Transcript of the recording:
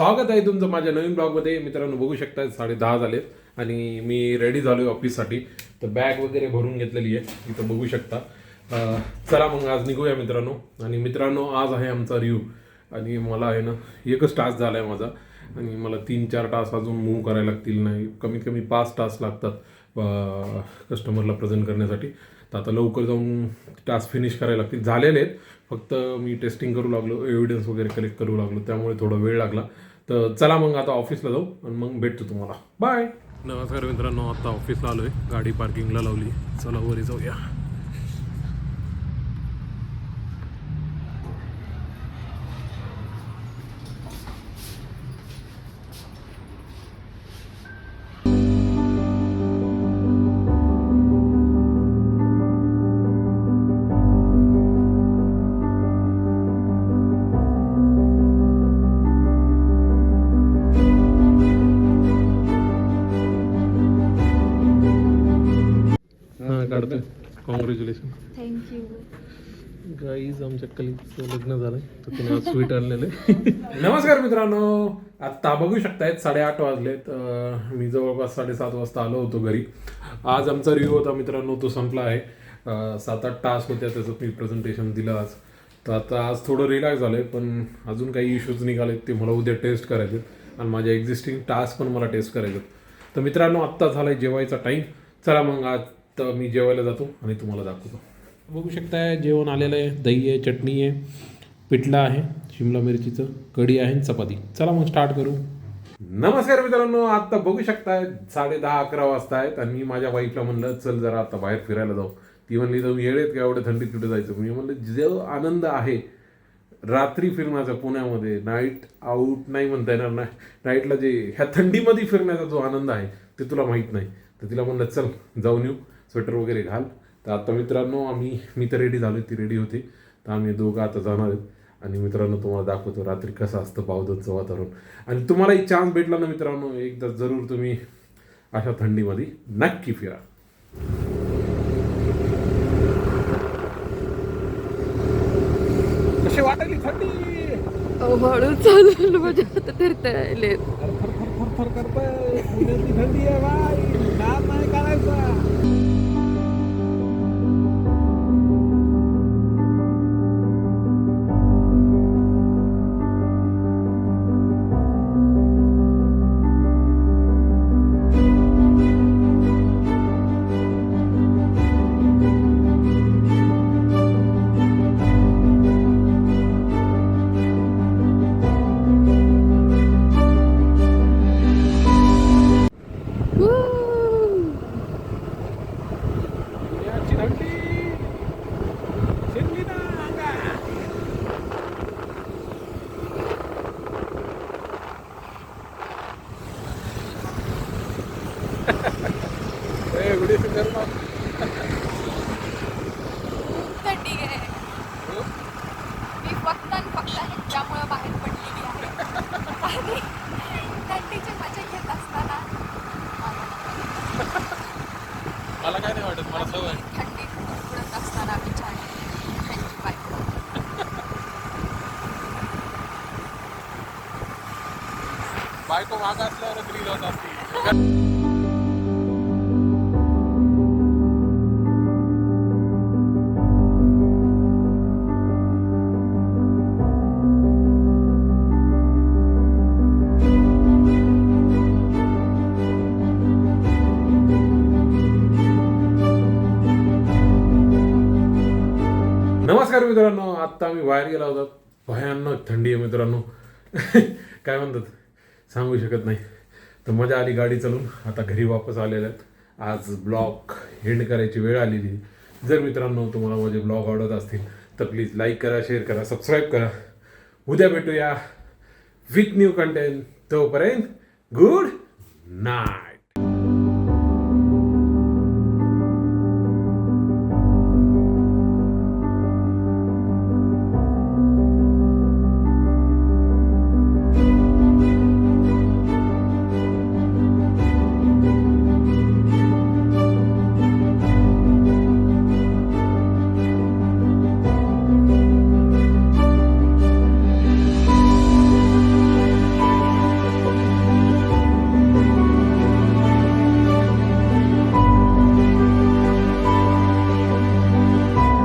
स्वागत आहे तुमचं माझ्या नवीन ब्लॉगमध्ये. मित्रांनो बघू शकता साडे दहा झालेत आणि मी रेडी झालो आहे ऑफिससाठी तर बॅग वगैरे भरून घेतलेली आहे. इथं बघू शकता. चला मग आज निघूया मित्रांनो. आणि मित्रांनो आज आहे आमचा रिव्ह्यू आणि मला आहे ना एकच टास्क झाला आहे माझा. आणि मला तीन चार टास्क अजून मूव्ह करायला लागतील नाही. कमीत कमी पाच टास्क लागतात कस्टमरला प्रेझेंट करण्यासाठी. तर आता लवकर जाऊन टास्क फिनिश करायला लागतील. झालेले आहेत. फक्त मी टेस्टिंग करू लागलो एव्हिडन्स वगैरे कलेक्ट करू लागलो त्यामुळे थोडा वेळ लागला. तर चला मग आता ऑफिसला जाऊ आणि मग भेटतो तुम्हाला. बाय नमस्कार मित्रांनो आता ऑफिसला आलो आहे गाडी पार्किंगला लावली. चला वरी जाऊया. कॉंग्रॅच्युलेशन थँक्यू गाईज आमच्या कलिगचं लग्न झालंय. तर तिने आज स्वीट आणलेलं नमस्कार मित्रांनो. आत्ता बघू शकतायत साडेआठ वाजलेत. अं, मी जवळपास साडेसात वाजता आलो होतो घरी. आज आमचा रिव्ह्यू होता मित्रांनो तो संपला आहे. अं, सात आठ टास्क होत्या त्याचं मी प्रेझेंटेशन दिलं आज. तर आता आज थोडं रिलॅक्स झालं आहे पण अजून काही इश्यूज निघालेत ते मला उद्या टेस्ट करायचे आणि माझ्या एक्झिस्टिंग टास्क पण मला टेस्ट करायचे तर मित्रांनो आत्ता झालाय जेवायचा टाईम चला मग आज तर मी जेवायला जातो आणि तुम्हाला दाखवतो. बघू शकताय जेवण आलेलं आहे. दही आहे चटणी आहे पिठलं आहे शिमला मिरचीचं कढी आहे आणि चपाती. चला मग स्टार्ट करू. नमस्कार मित्रांनो आता बघू शकताय साडे दहा अकरा वाजता आहेत आणि मी माझ्या वाईफला म्हणलं चल जरा आता बाहेर फिरायला जाऊ. ती म्हणली जाऊ येळेत का एवढ्या थंडीत कुठे जायचं? मी म्हणलं जो आनंद आहे रात्री फिरण्याचा पुण्यामध्ये नाईट आऊट नाही म्हणता येणार ना नाईटला जे ह्या थंडीमध्ये फिरण्याचा जो आनंद आहे ते तुला माहीत नाही. तर तिला म्हणलं चल जाऊन येऊ. स्वेटर वगैरे घाल. तर आता मित्रांनो आम्ही मी तर रेडी झालो ती रेडी होती. तर आम्ही दोघं आता जाणार आहेत. आणि मित्रांनो तुम्हाला दाखवतो रात्री कसं असतं पावदतचं वातावरण. आणि तुम्हाला एक चान्स भेटला ना मित्रांनो एकदा जरूर तुम्ही अशा थंडीमध्ये नक्की फिरा. कशी वाटायली थंडी? हळू चालू म्हणजे थंडी आहे बाई थंडी आहे. मी फक्त आणि फक्त ह्याच्यामुळे बाहेर पडलेली आहे. आणि थंडीची मजा घेत असताना मला काय नाही वाटत मला सवय थंडीत उडत असताना विचार ह्यांची बायको बायको मागा असल्यावर ग्रील होत असते नमस्कार मित्रांनो आत्ता आम्ही बाहेर गेला होता भयानक थंडी आहे मित्रांनो. काय म्हणतात? सांगू शकत नाही. तर मजा आली गाडी चालून. आता घरी वापस आलेल्या आहेत. आज ब्लॉग एंड करायची वेळ आलेली. जर मित्रांनो तुम्हाला माझे ब्लॉग आवडत असतील तर प्लीज लाईक करा शेअर करा सबस्क्राईब करा. उद्या भेटूया विथ न्यू कंटेंट तोपर्यंत गुड नाईट